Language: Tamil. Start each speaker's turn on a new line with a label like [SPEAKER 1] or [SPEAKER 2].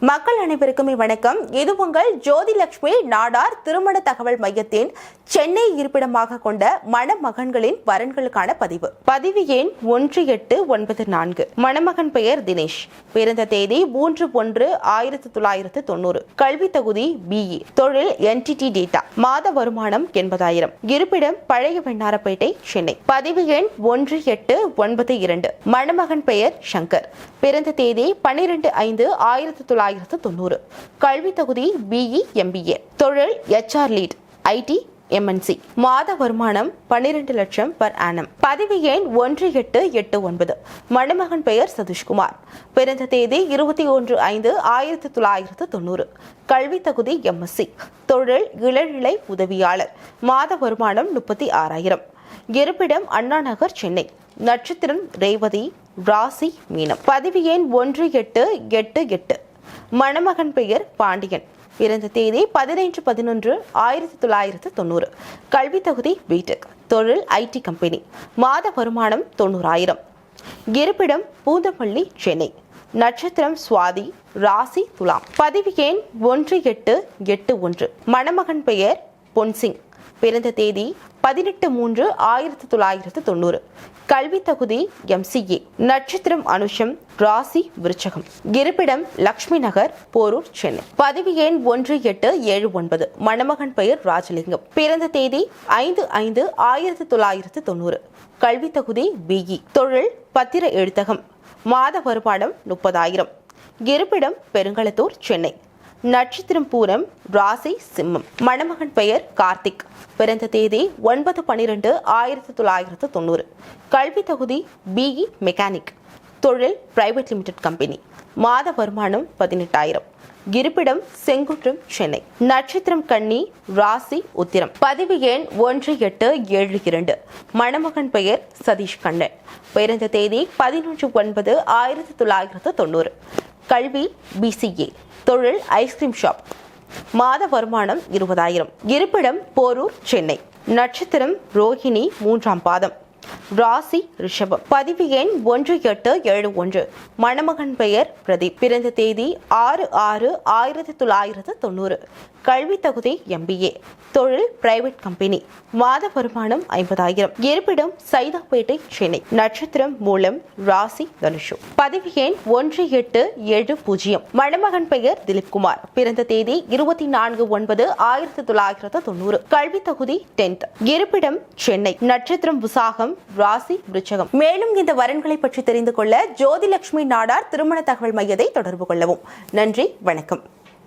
[SPEAKER 1] மக்கள் அனைவருக்குமே வணக்கம். இது உங்கள் ஜோதிலட்சுமி நாடார் திருமண தகவல் மையத்தின் சென்னை இருப்பிடமாக கொண்ட மணமகன்களின் வரன்களுக்கான பதிவு. பதிவு எண் ஒன்று எட்டு ஒன்பது நான்கு. மணமகன் பெயர் தினேஷ். பிறந்த தேதி மூன்று ஒன்று ஆயிரத்தி தொள்ளாயிரத்து தொண்ணூறு. கல்வி தகுதி பிஇ தொழில் என்டிடி டேட்டா மாத வருமானம் எண்பதாயிரம். இருப்பிடம் பழைய வெண்ணாரப்பேட்டை சென்னை. பதிவு எண் ஒன்று எட்டு ஒன்பது இரண்டு. மணமகன் பெயர் சங்கர். பிறந்த தேதி பனிரெண்டு ஐந்து ஆயிரத்தி தொள்ளாயிரத்து தொண்ணூறு. கல்வி தகுதி பிஇ எம்பிஏ தொழில் எச்ஆர் லீட் ஐடி எம்என்சி மாத வருமானம் பன்னிரண்டு லட்சம் பர் ஆனம் பதிவு எண் ஒன்று எட்டு எட்டு ஒன்பது. மணமகன் பெயர் சதீஷ்குமார். பிறந்த தேதி இருபத்தி ஒன்று ஐந்து ஆயிரத்தி தொள்ளாயிரத்து தொண்ணூறு. கல்வி தகுதி எம்எஸ்சி தொழில் இளநிலை உதவியாளர். மாத வருமானம் முப்பத்தி ஆறாயிரம். இருப்பிடம் அண்ணா நகர் சென்னை. நட்சத்திரம் ரேவதி ராசி மீனம். பதிவு எண் ஒன்று எட்டு எட்டு எட்டு. மணமகன் பெயர் பாண்டியன். பிறந்த தேதி பதினைந்து பதினொன்று ஆயிரத்தி தொள்ளாயிரத்து தொண்ணூறு. கல்வி தகுதி பிடெக் தொழில் ஐடி கம்பெனி. மாத வருமானம் தொண்ணூறாயிரம். இருப்பிடம் பூந்தமல்லி சென்னை. நட்சத்திரம் சுவாதி ராசி துலாம். பதிவு எண் ஒன்று எட்டு எட்டு ஒன்று. மணமகன் பெயர் பொன்சிங். பிறந்த தேதி பதினெட்டு மூன்று ஆயிரத்தி தொள்ளாயிரத்து தொண்ணூறு. கல்வி தகுதி எம்சிஏ நட்சத்திரம் அனுஷம் ராசி விருச்சகம். இருப்பிடம் லக்ஷ்மி நகர் போரூர் சென்னை. பதவி எண் ஒன்று எட்டு ஏழு ஒன்பது. மணமகன் பெயர் ராஜலிங்கம். பிறந்த தேதி ஐந்து ஐந்து ஆயிரத்தி தொள்ளாயிரத்து தொண்ணூறு. கல்வி தகுதி பிஇ தொழில் பத்திர எழுத்தகம். மாத வருமானம் முப்பதாயிரம். இருப்பிடம் பெருங்களத்தூர் சென்னை. நட்சத்திரம் பூரம் ராசி சிம்மம். மணமகன் பெயர் கார்த்திக். பிறந்த தேதி ஒன்பது பன்னிரெண்டு ஆயிரத்தி தொள்ளாயிரத்து தொண்ணூறு. கல்வி தகுதி பிஇ மெக்கானிக் தொழில் பிரைவேட் லிமிடெட் கம்பெனி மாத வருமானம் பதினெட்டாயிரம். இருப்பிடம் செங்குன்றம் சென்னை. நட்சத்திரம் கன்னி ராசி உத்திரம். பதிவு எண் ஒன்று எட்டு ஏழு இரண்டு. மணமகன் பெயர் சதீஷ் கண்ணன். பிறந்த தேதி பதினொன்று ஒன்பது ஆயிரத்தி தொள்ளாயிரத்து தொண்ணூறு. கல்வி பிசிஏ தொழில் ஐஸ்கிரீம் ஷாப் மாத வருமானம் இருபதாயிரம். இருப்பிடம் போரூர் சென்னை. நட்சத்திரம் ரோஹிணி மூன்றாம் பாதம். ராசி ரிஷபம். பதிவு எண் ஒன்று எட்டு ஏழு ஒன்று. மணமகன் பெயர் பிரதீப். பிறந்த தேதி ஆறு ஆறு ஆயிரத்தி தொள்ளாயிரத்து தொண்ணூறு. கல்வி தகுதி எம்பிஏ தொழில் பிரைவேட் கம்பெனி மாத வருமானம் ஐம்பதாயிரம். இருப்பிடம் சைதாப்பேட்டை சென்னை. நட்சத்திரம் மூலம் ராசி தனுஷு. பதிவு எண் ஒன்று எட்டு ஏழு பூஜ்ஜியம். மணமகன் பெயர் திலீப்குமார். பிறந்த தேதி இருபத்தி நான்கு ஒன்பது ஆயிரத்தி தொள்ளாயிரத்து தொண்ணூறு. கல்வி தகுதி டென்த். இருப்பிடம் சென்னை. நட்சத்திரம் விசாகம் ராசி விருச்சகம். மேலும் இந்த வரன்களை பற்றி தெரிந்து கொள்ள ஜோதிலட்சுமி நாடார் திருமண தகவல் மையத்தை தொடர்பு கொள்ளவும். நன்றி வணக்கம்.